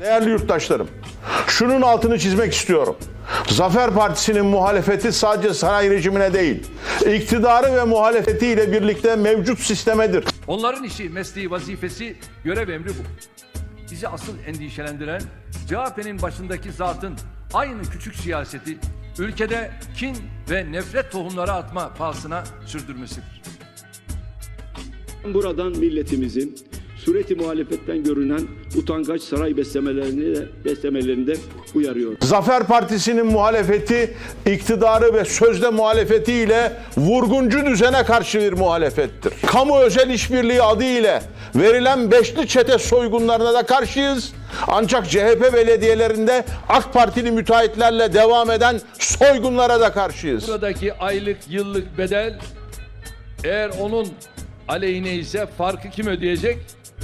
Değerli yurttaşlarım, şunun altını çizmek istiyorum. Zafer Partisi'nin muhalefeti sadece saray rejimine değil, iktidarı ve muhalefetiyle birlikte mevcut sistemedir. Onların işi, mesleği, vazifesi, görev emri bu. Bizi asıl endişelendiren CHP'nin başındaki zatın aynı küçük siyaseti ülkede kin ve nefret tohumları atma pahasına sürdürmesidir. Buradan milletimizin sureti muhalefetten görünen utangaç saray beslemelerini de, beslemelerini de uyarıyor. Zafer Partisi'nin muhalefeti, iktidarı ve sözde muhalefetiyle vurguncu düzene karşı bir muhalefettir. Kamu özel işbirliği adı ile verilen beşli çete soygunlarına da karşıyız. Ancak CHP belediyelerinde AK Partili müteahhitlerle devam eden soygunlara da karşıyız. Buradaki aylık, yıllık bedel eğer onun aleyhine ise farkı kim ödeyecek?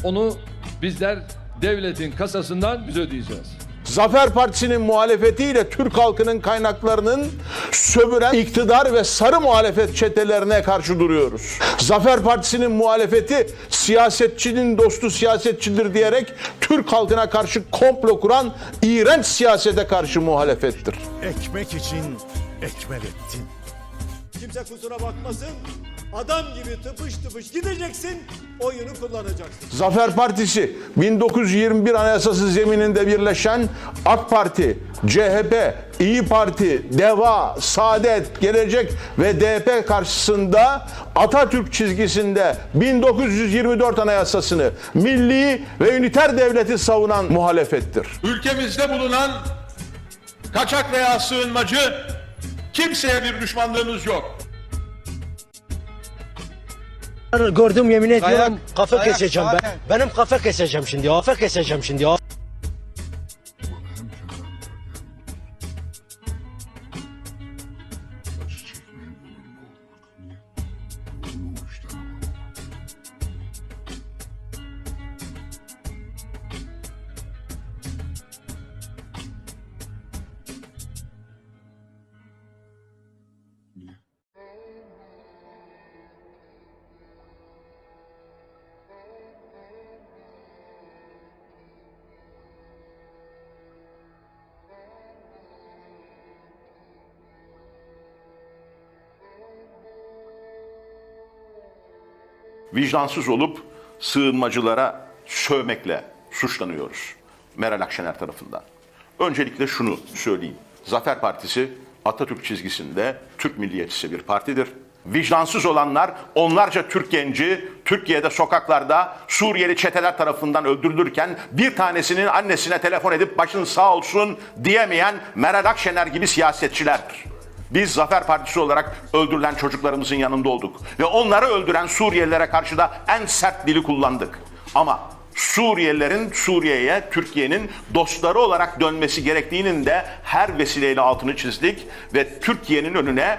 Onu bizler devletin kasasından biz ödeyeceğiz. Zafer Partisi'nin muhalefetiyle Türk halkının kaynaklarının sömüren iktidar ve sarı muhalefet çetelerine karşı duruyoruz. Zafer Partisi'nin muhalefeti siyasetçinin dostu siyasetçidir diyerek Türk halkına karşı komplo kuran iğrenç siyasete karşı muhalefettir. Ekmek için ekmelettin. Kimse kusura bakmasın. Adam gibi tıpış tıpış gideceksin, oyunu kullanacaksın. Zafer Partisi 1921 Anayasası zemininde birleşen AK Parti, CHP, İyi Parti, DEVA, Saadet, Gelecek ve DP karşısında Atatürk çizgisinde 1924 Anayasasını milli ve üniter devleti savunan muhalefettir. ülkemizde bulunan kaçak veya sığınmacı kimseye bir düşmanlığımız yok. Gördüm yemin ediyorum kafa keseceğim ben. Benim kafa keseceğim şimdi. Kafa keseceğim şimdi. Vicdansız olup sığınmacılara sövmekle suçlanıyoruz Meral Akşener tarafından. Öncelikle şunu söyleyeyim. Zafer Partisi Atatürk çizgisinde Türk milliyetçisi bir partidir. Vicdansız olanlar onlarca Türk genci Türkiye'de sokaklarda Suriyeli çeteler tarafından öldürülürken bir tanesinin annesine telefon edip başın sağ olsun diyemeyen Meral Akşener gibi siyasetçilerdir. Biz Zafer Partisi olarak öldürülen çocuklarımızın yanında olduk. Ve onları öldüren Suriyelilere karşı da en sert dili kullandık. Ama Suriyelilerin Suriye'ye Türkiye'nin dostları olarak dönmesi gerektiğinin de her vesileyle altını çizdik. Ve Türkiye'nin önüne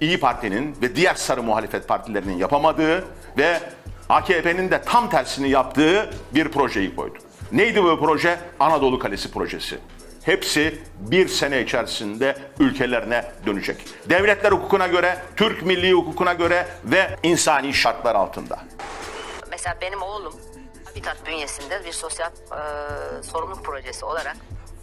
İyi Parti'nin ve diğer sarı muhalefet partilerinin yapamadığı ve AKP'nin de tam tersini yaptığı bir projeyi koyduk. Neydi bu proje? Anadolu Kalesi projesi. Hepsi bir sene içerisinde ülkelerine dönecek. Devletler hukukuna göre, Türk milli hukukuna göre ve insani şartlar altında. Mesela benim oğlum Habitat bünyesinde bir sosyal e, sorumluluk projesi olarak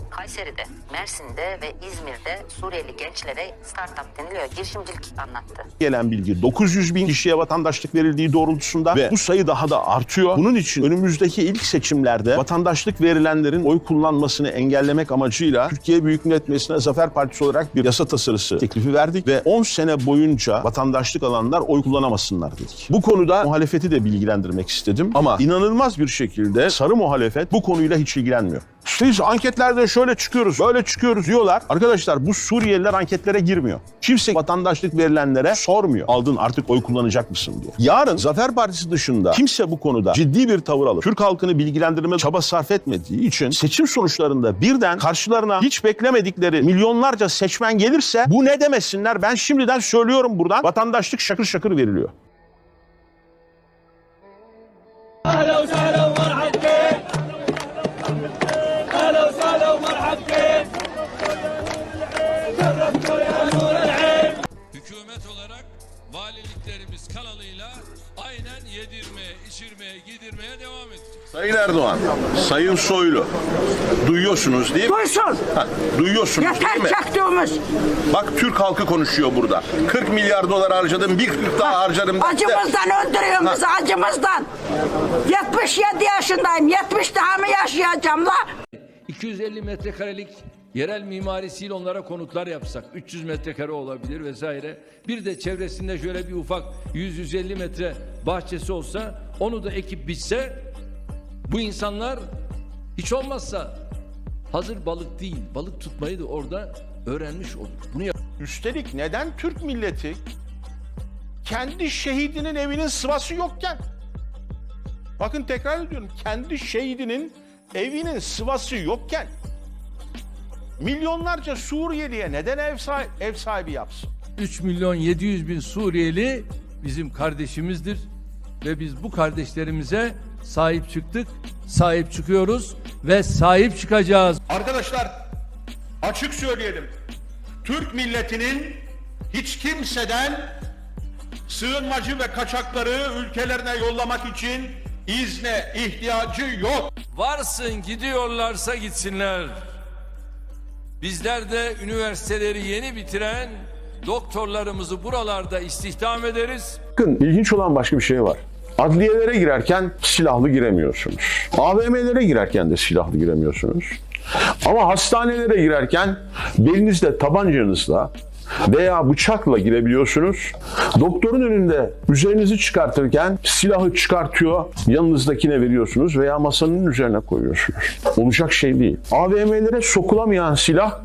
Kayseri'de, Mersin'de ve İzmir'de Suriyeli gençlere startup deniliyor. Girişimcilik anlattı. gelen bilgi 900 bin kişiye vatandaşlık verildiği doğrultusunda ve bu sayı daha da artıyor. Bunun için önümüzdeki ilk seçimlerde vatandaşlık verilenlerin oy kullanmasını engellemek amacıyla Türkiye Büyük Millet Meclisi'ne Zafer Partisi olarak bir yasa tasarısı teklifi verdik ve 10 sene boyunca vatandaşlık alanlar oy kullanamasınlar dedik. Bu konuda muhalefeti de bilgilendirmek istedim ama inanılmaz bir şekilde sarı muhalefet bu konuyla hiç ilgilenmiyor. Biz anketlerde şöyle çıkıyoruz, böyle çıkıyoruz diyorlar. Arkadaşlar bu Suriyeliler anketlere girmiyor. Kimse vatandaşlık verilenlere sormuyor. Aldın artık oy kullanacak mısın diye. Yarın Zafer Partisi dışında kimse bu konuda ciddi bir tavır alıp Türk halkını bilgilendirme çaba sarf etmediği için seçim sonuçlarında birden karşılarına hiç beklemedikleri milyonlarca seçmen gelirse bu ne demesinler ben şimdiden söylüyorum buradan vatandaşlık şakır şakır veriliyor. Valiliklerimiz kanalıyla aynen yedirmeye, içirmeye, giydirmeye devam edeceğiz. Sayın Erdoğan, Sayın Soylu duyuyorsunuz değil mi? Duysun. Ha, duyuyorsunuz değil Yeter mi? çaktığımız. Bak Türk halkı konuşuyor burada. 40 milyar dolar harcadım, bir 40 daha harcarım. Acımızdan öldürüyor bizi acımızdan. 77 yaşındayım. 70 daha mı yaşayacağım la? 250 metrekarelik yerel mimarisiyle onlara konutlar yapsak 300 metrekare olabilir vesaire. Bir de çevresinde şöyle bir ufak 100-150 metre bahçesi olsa onu da ekip bitse bu insanlar hiç olmazsa hazır balık değil balık tutmayı da orada öğrenmiş olur. Bunu Üstelik neden Türk milleti kendi şehidinin evinin sıvası yokken bakın tekrar ediyorum kendi şehidinin evinin sıvası yokken milyonlarca Suriyeliye neden ev sahibi, ev sahibi yapsın? 3 milyon 700 bin Suriyeli bizim kardeşimizdir ve biz bu kardeşlerimize sahip çıktık, sahip çıkıyoruz ve sahip çıkacağız. Arkadaşlar açık söyleyelim. Türk milletinin hiç kimseden sığınmacı ve kaçakları ülkelerine yollamak için izne ihtiyacı yok. Varsın gidiyorlarsa gitsinler. Bizler de üniversiteleri yeni bitiren doktorlarımızı buralarda istihdam ederiz. Bakın ilginç olan başka bir şey var. Adliyelere girerken silahlı giremiyorsunuz. AVM'lere girerken de silahlı giremiyorsunuz. Ama hastanelere girerken belinizde tabancanızla veya bıçakla girebiliyorsunuz. Doktorun önünde üzerinizi çıkartırken silahı çıkartıyor, yanınızdakine veriyorsunuz veya masanın üzerine koyuyorsunuz. Olacak şey değil. AVM'lere sokulamayan silah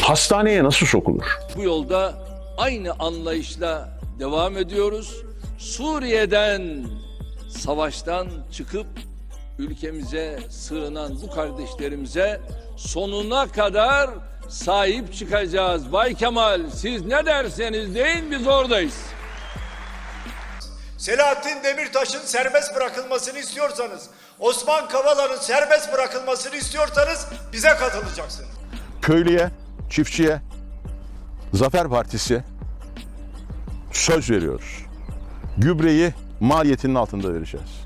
hastaneye nasıl sokulur? Bu yolda aynı anlayışla devam ediyoruz. Suriye'den, savaştan çıkıp ülkemize sığınan bu kardeşlerimize sonuna kadar sahip çıkacağız. Bay Kemal siz ne derseniz deyin biz oradayız. Selahattin Demirtaş'ın serbest bırakılmasını istiyorsanız, Osman Kavala'nın serbest bırakılmasını istiyorsanız bize katılacaksınız. Köylüye, çiftçiye, Zafer Partisi söz veriyoruz. Gübreyi maliyetinin altında vereceğiz.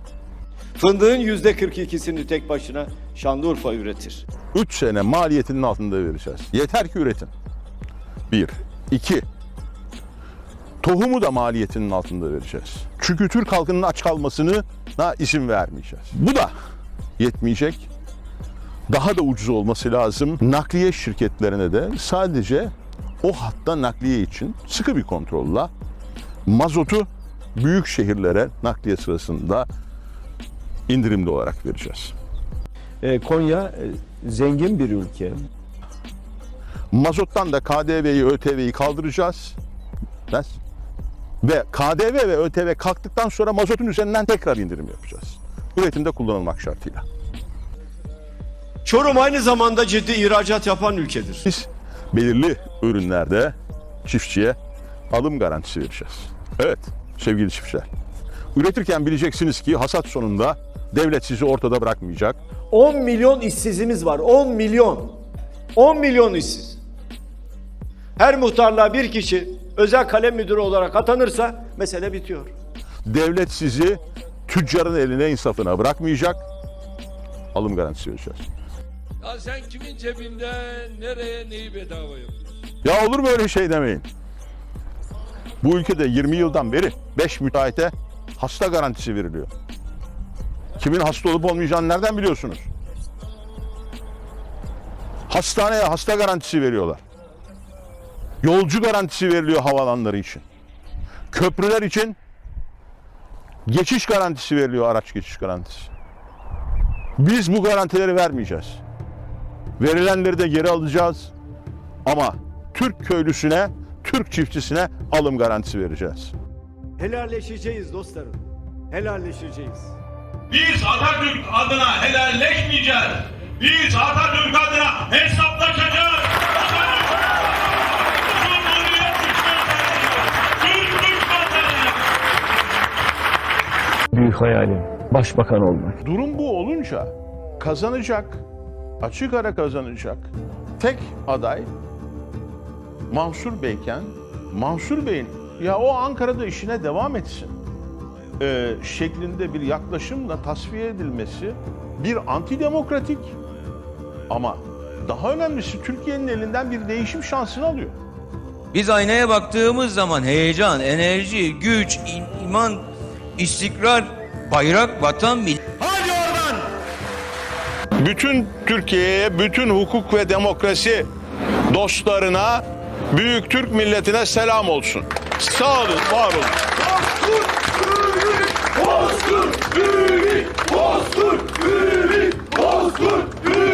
Fındığın yüzde 42'sini tek başına Şanlıurfa üretir. 3 sene maliyetinin altında vereceğiz. Yeter ki üretin. Bir. İki. Tohumu da maliyetinin altında vereceğiz. Çünkü Türk halkının aç kalmasını izin vermeyeceğiz. Bu da yetmeyecek. Daha da ucuz olması lazım. Nakliye şirketlerine de sadece o hatta nakliye için sıkı bir kontrolla mazotu büyük şehirlere nakliye sırasında indirimli olarak vereceğiz. Konya zengin bir ülke. Mazottan da KDV'yi, ÖTV'yi kaldıracağız. Ve KDV ve ÖTV kalktıktan sonra mazotun üzerinden tekrar indirim yapacağız. Üretimde kullanılmak şartıyla. Çorum aynı zamanda ciddi ihracat yapan ülkedir. Biz belirli ürünlerde çiftçiye alım garantisi vereceğiz. Evet sevgili çiftçiler. Üretirken bileceksiniz ki hasat sonunda devlet sizi ortada bırakmayacak. 10 milyon işsizimiz var. 10 milyon. 10 milyon işsiz. Her muhtarlığa bir kişi özel kalem müdürü olarak atanırsa mesele bitiyor. Devlet sizi tüccarın eline insafına bırakmayacak. Alım garantisi vereceğiz. Ya sen kimin cebinden nereye neyi bedava yapıyorsun? Ya olur mu öyle şey demeyin. Bu ülkede 20 yıldan beri 5 müteahhite hasta garantisi veriliyor. Kimin hasta olup olmayacağını nereden biliyorsunuz? Hastaneye hasta garantisi veriyorlar. Yolcu garantisi veriliyor havalanları için. Köprüler için geçiş garantisi veriliyor, araç geçiş garantisi. Biz bu garantileri vermeyeceğiz. Verilenleri de geri alacağız. Ama Türk köylüsüne, Türk çiftçisine alım garantisi vereceğiz. Helalleşeceğiz dostlarım. Helalleşeceğiz. Biz Atatürk adına helalleşmeyeceğiz. Biz Atatürk adına hesaplaşacağız. Büyük hayalim başbakan olmak. Durum bu olunca kazanacak, açık ara kazanacak tek aday Mansur Beyken Mansur Bey'in ya o Ankara'da işine devam etsin. E, şeklinde bir yaklaşımla tasfiye edilmesi bir antidemokratik ama daha önemlisi Türkiye'nin elinden bir değişim şansını alıyor. Biz aynaya baktığımız zaman heyecan, enerji, güç, iman, istikrar, bayrak, vatan, millet. Hadi oradan! bütün Türkiye'ye, bütün hukuk ve demokrasi dostlarına, büyük Türk milletine selam olsun. Sağ olun, var olun. Bozkurt, Ümit, Bozkurt, Ümit, Bozkurt, Ümit.